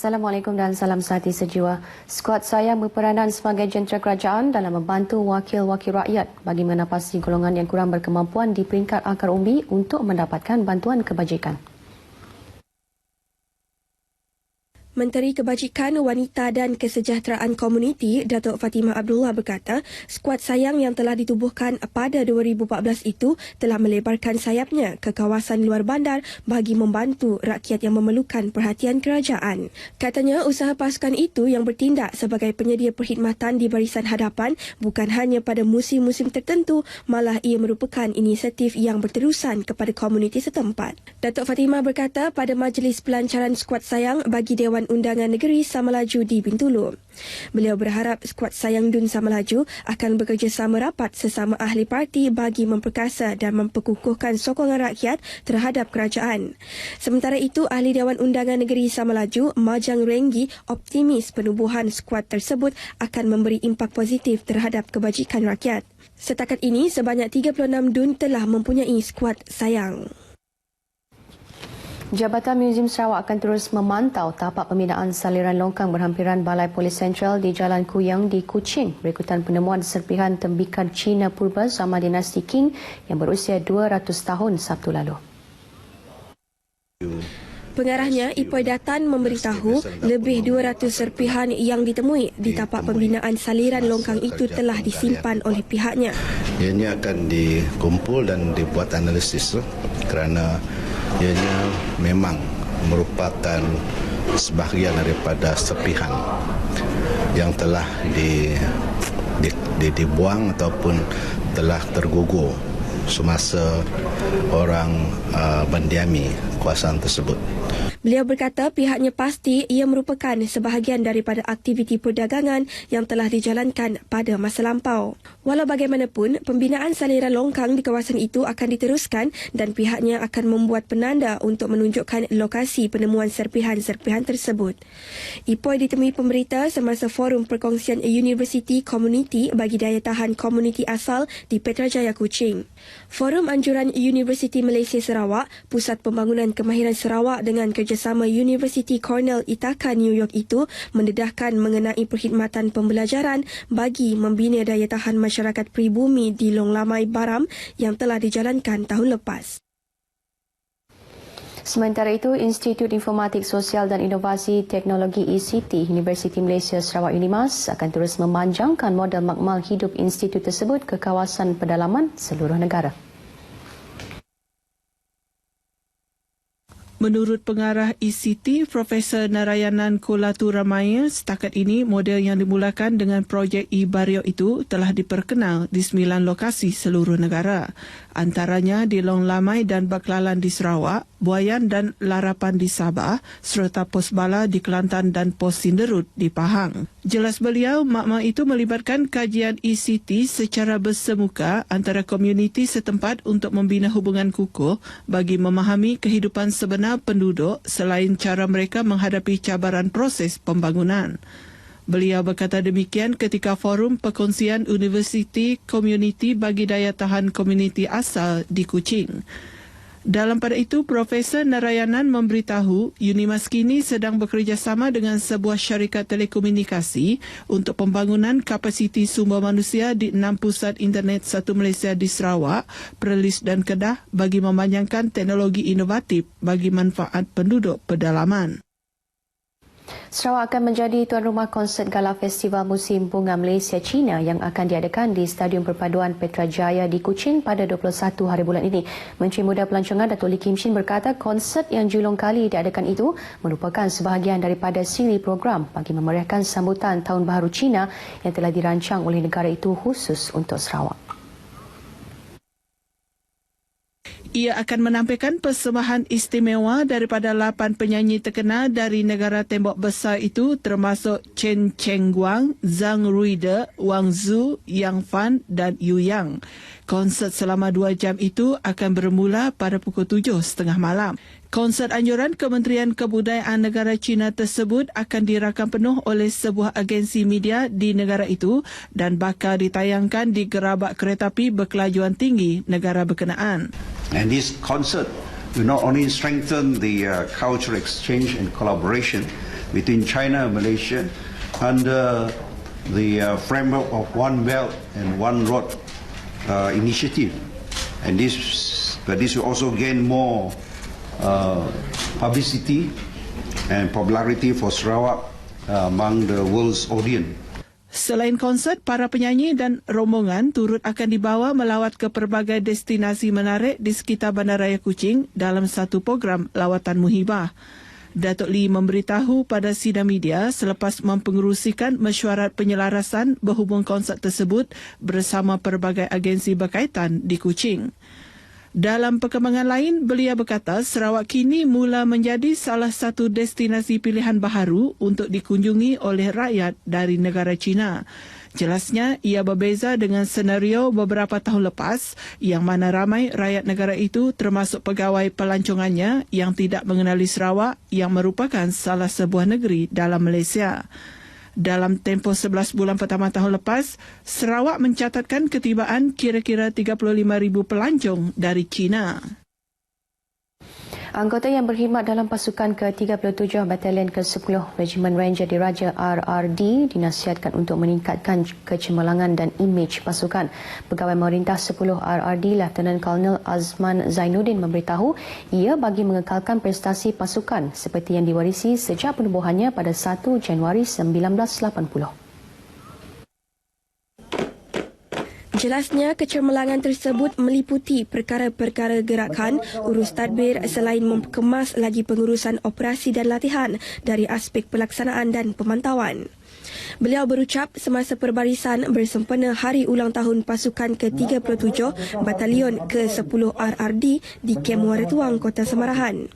Assalamualaikum dan salam sehati sejiwa. Skuad saya berperanan sebagai jentera kerajaan dalam membantu wakil-wakil rakyat bagi menapasi golongan yang kurang berkemampuan di peringkat akar umbi untuk mendapatkan bantuan kebajikan. Menteri Kebajikan Wanita dan Kesejahteraan Komuniti Datuk Fatimah Abdullah berkata, skuad sayang yang telah ditubuhkan pada 2014 itu telah melebarkan sayapnya ke kawasan luar bandar bagi membantu rakyat yang memerlukan perhatian kerajaan. Katanya usaha pasukan itu yang bertindak sebagai penyedia perkhidmatan di barisan hadapan bukan hanya pada musim-musim tertentu, malah ia merupakan inisiatif yang berterusan kepada komuniti setempat. Datuk Fatimah berkata pada majlis pelancaran skuad sayang bagi Dewan Undangan Negeri Samalaju di Bintulu. Beliau berharap skuad Sayang Dun Samalaju akan bekerjasama rapat sesama ahli parti bagi memperkasa dan memperkukuhkan sokongan rakyat terhadap kerajaan. Sementara itu, Ahli Dewan Undangan Negeri Samalaju, Majang Renggi, optimis penubuhan skuad tersebut akan memberi impak positif terhadap kebajikan rakyat. Setakat ini, sebanyak 36 dun telah mempunyai skuad Sayang. Jabatan Muzium Sarawak akan terus memantau tapak pembinaan saliran longkang berhampiran Balai Polis Sentral di Jalan Kuyang di Kuching berikutan penemuan serpihan tembikar Cina purba zaman dinasti Qing yang berusia 200 tahun Sabtu lalu. Pengarahnya, Ipoi Datan memberitahu lebih 200 serpihan yang ditemui di tapak pembinaan saliran longkang itu telah disimpan oleh pihaknya. Ianya akan dikumpul dan dibuat analisis kerana ianya memang merupakan sebahagian daripada serpihan yang telah di, di, di, dibuang ataupun telah tergugur semasa orang uh, mendiami kawasan tersebut. Beliau berkata pihaknya pasti ia merupakan sebahagian daripada aktiviti perdagangan yang telah dijalankan pada masa lampau. Walau bagaimanapun, pembinaan saliran longkang di kawasan itu akan diteruskan dan pihaknya akan membuat penanda untuk menunjukkan lokasi penemuan serpihan-serpihan tersebut. Ipoi ditemui pemberita semasa forum perkongsian University Community bagi daya tahan komuniti asal di Petrajaya Kuching. Forum Anjuran Universiti Malaysia Sarawak, Pusat Pembangunan Kemahiran Sarawak dengan kerja kerjasama University Cornell Ithaca New York itu mendedahkan mengenai perkhidmatan pembelajaran bagi membina daya tahan masyarakat pribumi di Long Lamai Baram yang telah dijalankan tahun lepas. Sementara itu, Institut Informatik Sosial dan Inovasi Teknologi ECT Universiti Malaysia Sarawak Unimas akan terus memanjangkan model makmal hidup institut tersebut ke kawasan pedalaman seluruh negara. Menurut pengarah ECT, Profesor Narayanan Kolaturamaya, setakat ini model yang dimulakan dengan projek e-Bario itu telah diperkenal di sembilan lokasi seluruh negara. Antaranya di Long Lamai dan Baklalan di Sarawak, Buayan dan Larapan di Sabah, serta Pos Bala di Kelantan dan Pos Sinderut di Pahang. Jelas beliau, makma itu melibatkan kajian ECT secara bersemuka antara komuniti setempat untuk membina hubungan kukuh bagi memahami kehidupan sebenar penduduk selain cara mereka menghadapi cabaran proses pembangunan. Beliau berkata demikian ketika forum perkongsian University Community bagi daya tahan komuniti asal di Kuching. Dalam pada itu, Profesor Narayanan memberitahu Unimas kini sedang bekerjasama dengan sebuah syarikat telekomunikasi untuk pembangunan kapasiti sumber manusia di enam pusat internet satu Malaysia di Sarawak, Perlis dan Kedah bagi memanjangkan teknologi inovatif bagi manfaat penduduk pedalaman. Sarawak akan menjadi tuan rumah konsert gala festival musim bunga Malaysia China yang akan diadakan di Stadium Perpaduan Petrajaya di Kuching pada 21 hari bulan ini. Menteri Muda Pelancongan Datuk Lee Kim Shin berkata konsert yang julung kali diadakan itu merupakan sebahagian daripada siri program bagi memeriahkan sambutan Tahun Baharu China yang telah dirancang oleh negara itu khusus untuk Sarawak. Ia akan menampilkan persembahan istimewa daripada lapan penyanyi terkenal dari negara tembok besar itu termasuk Chen Cheng Guang, Zhang Ruide, Wang Zhu, Yang Fan dan Yu Yang. Konsert selama dua jam itu akan bermula pada pukul tujuh setengah malam. Konsert anjuran Kementerian Kebudayaan Negara China tersebut akan dirakam penuh oleh sebuah agensi media di negara itu dan bakal ditayangkan di gerabak kereta api berkelajuan tinggi negara berkenaan. And this concert will not only strengthen the uh, cultural exchange and collaboration between China and Malaysia under the uh, framework of One Belt and One Road uh, initiative. And this, but this will also gain more uh, publicity and popularity for Sarawak uh, among the world's audience. Selain konsert, para penyanyi dan rombongan turut akan dibawa melawat ke pelbagai destinasi menarik di sekitar Bandaraya Kuching dalam satu program lawatan muhibah. Datuk Lee memberitahu pada sidang media selepas mempengerusikan mesyuarat penyelarasan berhubung konsert tersebut bersama pelbagai agensi berkaitan di Kuching. Dalam perkembangan lain, beliau berkata Sarawak kini mula menjadi salah satu destinasi pilihan baharu untuk dikunjungi oleh rakyat dari negara China. Jelasnya, ia berbeza dengan senario beberapa tahun lepas yang mana ramai rakyat negara itu termasuk pegawai pelancongannya yang tidak mengenali Sarawak yang merupakan salah sebuah negeri dalam Malaysia. Dalam tempoh 11 bulan pertama tahun lepas, Sarawak mencatatkan ketibaan kira-kira 35,000 pelancong dari China. Anggota yang berkhidmat dalam pasukan ke-37 Batalion ke-10 Regimen Ranger Diraja RRD dinasihatkan untuk meningkatkan kecemerlangan dan imej pasukan. Pegawai Merintah 10 RRD Lieutenant Colonel Azman Zainuddin memberitahu ia bagi mengekalkan prestasi pasukan seperti yang diwarisi sejak penubuhannya pada 1 Januari 1980. Jelasnya, kecemerlangan tersebut meliputi perkara-perkara gerakan, urus tadbir selain mengemas lagi pengurusan operasi dan latihan dari aspek pelaksanaan dan pemantauan. Beliau berucap semasa perbarisan bersempena hari ulang tahun pasukan ke-37 Batalion ke-10 RRD di Kem Muara Tuang, Kota Semarahan.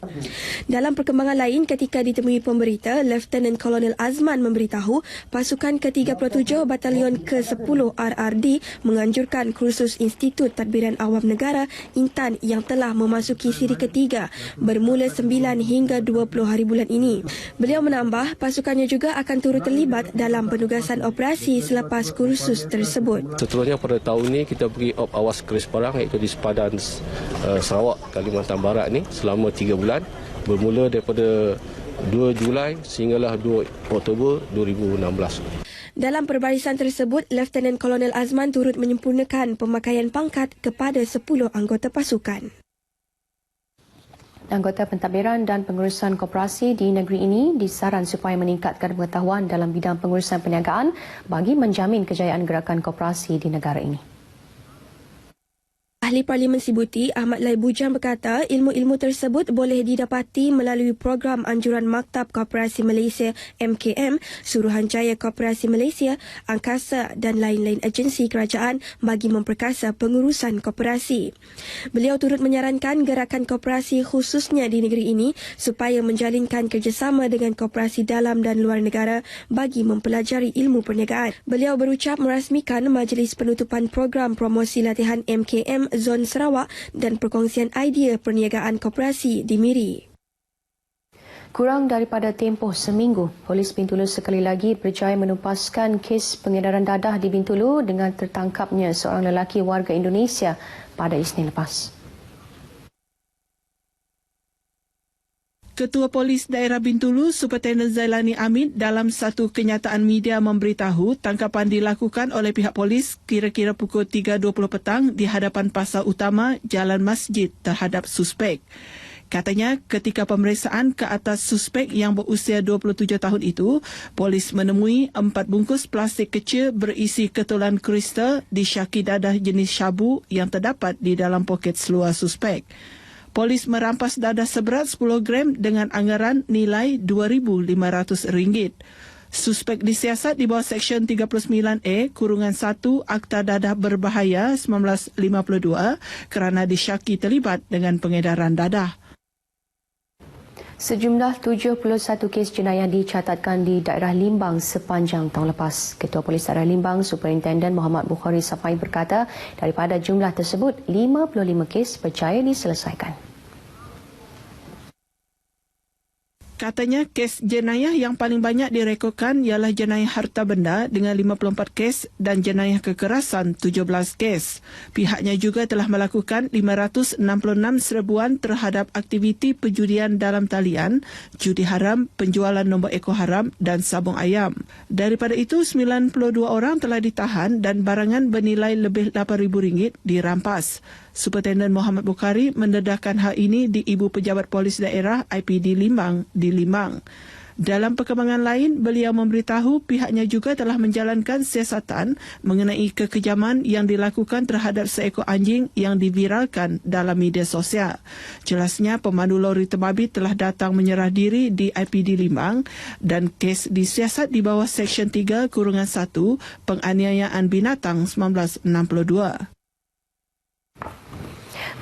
Dalam perkembangan lain, ketika ditemui pemberita, Lieutenant Colonel Azman memberitahu pasukan ke-37 Batalion ke-10 RRD menganjurkan kursus Institut Tadbiran Awam Negara Intan yang telah memasuki siri ketiga bermula 9 hingga 20 hari bulan ini. Beliau menambah pasukannya juga akan turut terlibat dalam penugasan operasi selepas kursus tersebut. Seterusnya pada tahun ini kita pergi op awas keris parang iaitu di sepadan uh, Sarawak, Kalimantan Barat ni selama 3 bulan bermula daripada 2 Julai sehinggalah 2 Oktober 2016. Dalam perbarisan tersebut, Lieutenant Kolonel Azman turut menyempurnakan pemakaian pangkat kepada 10 anggota pasukan. Anggota pentadbiran dan pengurusan koperasi di negeri ini disaran supaya meningkatkan pengetahuan dalam bidang pengurusan perniagaan bagi menjamin kejayaan gerakan koperasi di negara ini. Ahli Parlimen Sibuti Ahmad Lai Bujang berkata ilmu-ilmu tersebut boleh didapati melalui program anjuran Maktab Koperasi Malaysia MKM, Suruhanjaya Koperasi Malaysia, Angkasa dan lain-lain agensi kerajaan bagi memperkasa pengurusan koperasi. Beliau turut menyarankan gerakan koperasi khususnya di negeri ini supaya menjalinkan kerjasama dengan koperasi dalam dan luar negara bagi mempelajari ilmu perniagaan. Beliau berucap merasmikan majlis penutupan program promosi latihan MKM Zon Sarawak dan perkongsian idea perniagaan koperasi di Miri. Kurang daripada tempoh seminggu, polis Bintulu sekali lagi berjaya menumpaskan kes pengedaran dadah di Bintulu dengan tertangkapnya seorang lelaki warga Indonesia pada Isnin lepas. Ketua Polis Daerah Bintulu, Superintendent Zailani Amin dalam satu kenyataan media memberitahu tangkapan dilakukan oleh pihak polis kira-kira pukul 3.20 petang di hadapan pasar utama Jalan Masjid terhadap suspek. Katanya ketika pemeriksaan ke atas suspek yang berusia 27 tahun itu, polis menemui empat bungkus plastik kecil berisi ketulan kristal di syaki dadah jenis syabu yang terdapat di dalam poket seluar suspek. Polis merampas dadah seberat 10 gram dengan anggaran nilai RM2,500. Suspek disiasat di bawah Seksyen 39A Kurungan 1 Akta Dadah Berbahaya 1952 kerana disyaki terlibat dengan pengedaran dadah. Sejumlah 71 kes jenayah dicatatkan di daerah Limbang sepanjang tahun lepas. Ketua Polis Daerah Limbang, Superintendent Muhammad Bukhari Safai berkata, daripada jumlah tersebut, 55 kes berjaya diselesaikan. Katanya kes jenayah yang paling banyak direkodkan ialah jenayah harta benda dengan 54 kes dan jenayah kekerasan 17 kes. Pihaknya juga telah melakukan 566 serbuan terhadap aktiviti perjudian dalam talian, judi haram, penjualan nombor ekor haram dan sabung ayam. Daripada itu, 92 orang telah ditahan dan barangan bernilai lebih RM8,000 dirampas. Superintendent Muhammad Bukhari mendedahkan hal ini di Ibu Pejabat Polis Daerah IPD Limbang di Limbang. Dalam perkembangan lain, beliau memberitahu pihaknya juga telah menjalankan siasatan mengenai kekejaman yang dilakukan terhadap seekor anjing yang diviralkan dalam media sosial. Jelasnya, pemandu lori terbabit telah datang menyerah diri di IPD Limbang dan kes disiasat di bawah Seksyen 3 Kurungan 1 Penganiayaan Binatang 1962.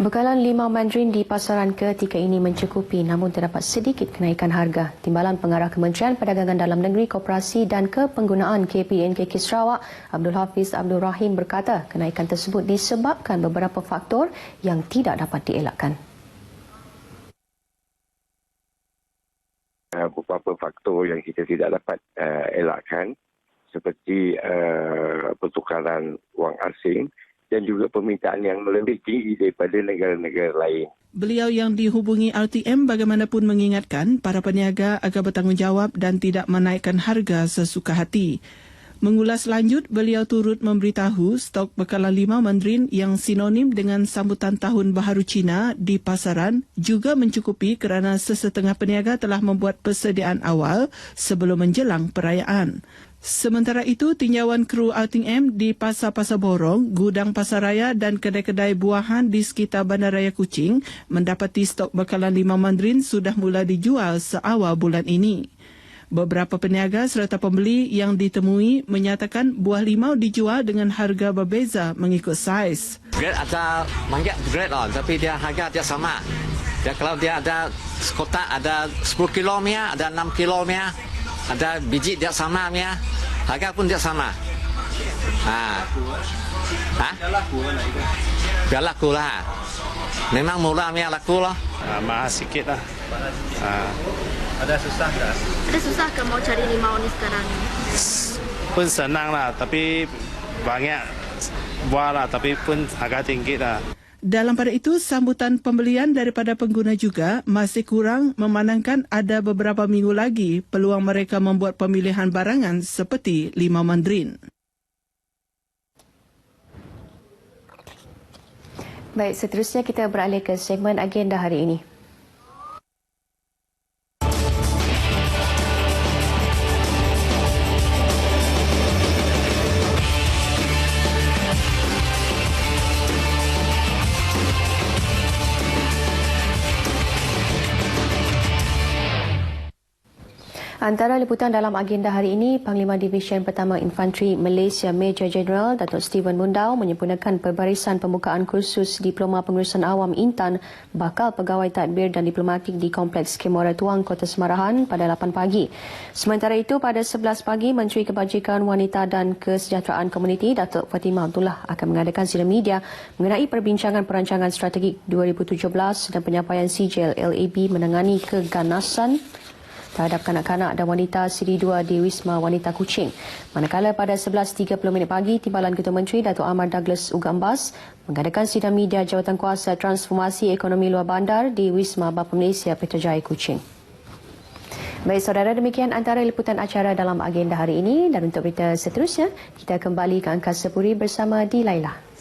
Bekalan limau mandarin di pasaran ketika ini mencukupi namun terdapat sedikit kenaikan harga. Timbalan Pengarah Kementerian Perdagangan Dalam Negeri Koperasi dan Kepenggunaan KPNKK Sarawak, Abdul Hafiz Abdul Rahim berkata kenaikan tersebut disebabkan beberapa faktor yang tidak dapat dielakkan. Beberapa faktor yang kita tidak dapat uh, elakkan seperti uh, pertukaran wang asing dan juga permintaan yang lebih tinggi daripada negara-negara lain. Beliau yang dihubungi RTM bagaimanapun mengingatkan para peniaga agar bertanggungjawab dan tidak menaikkan harga sesuka hati. Mengulas lanjut, beliau turut memberitahu stok bekalan lima mandarin yang sinonim dengan sambutan Tahun Baharu Cina di pasaran juga mencukupi kerana sesetengah peniaga telah membuat persediaan awal sebelum menjelang perayaan. Sementara itu, tinjauan kru Outing M di Pasar-Pasar Borong, Gudang Pasaraya dan kedai-kedai buahan di sekitar Bandaraya Kuching mendapati stok bekalan lima mandarin sudah mula dijual seawal bulan ini. Beberapa peniaga serta pembeli yang ditemui menyatakan buah limau dijual dengan harga berbeza mengikut saiz. Grade ada banyak grade lah, tapi dia harga dia sama. Dia kalau dia ada sekotak ada 10 kilo mia, ada 6 kilo mia, ada biji dia sama mia, harga pun dia sama. Ha. Ha? Biar laku lah. Memang murah mia laku lah. Ah, mahal sikit lah. Ah, Ada susah ke mau cari limau ni sekarang? pun senang lah, tapi banyak buah lah, tapi pun agak tinggi lah. Dalam pada itu, sambutan pembelian daripada pengguna juga masih kurang memandangkan ada beberapa minggu lagi peluang mereka membuat pemilihan barangan seperti limau mandarin. Baik, seterusnya kita beralih ke segmen agenda hari ini. Antara liputan dalam agenda hari ini, Panglima Divisyen Pertama Infanteri Malaysia Major General Datuk Stephen Mundau menyempurnakan perbarisan pembukaan kursus Diploma Pengurusan Awam Intan bakal pegawai tadbir dan diplomatik di Kompleks Kemora Tuang, Kota Semarahan pada 8 pagi. Sementara itu, pada 11 pagi, Menteri Kebajikan Wanita dan Kesejahteraan Komuniti Datuk Fatimah Abdullah akan mengadakan sidang media mengenai perbincangan perancangan strategik 2017 dan penyampaian CJL LAB menangani keganasan terhadap kanak-kanak dan wanita siri 2 di Wisma Wanita Kuching. Manakala pada 11.30 minit pagi, Timbalan Ketua Menteri Datuk Amar Douglas Ugambas mengadakan sidang media jawatan kuasa transformasi ekonomi luar bandar di Wisma Bapa Malaysia Petrajaya Kuching. Baik saudara, demikian antara liputan acara dalam agenda hari ini dan untuk berita seterusnya, kita kembali ke Angkasa Puri bersama Di Laila.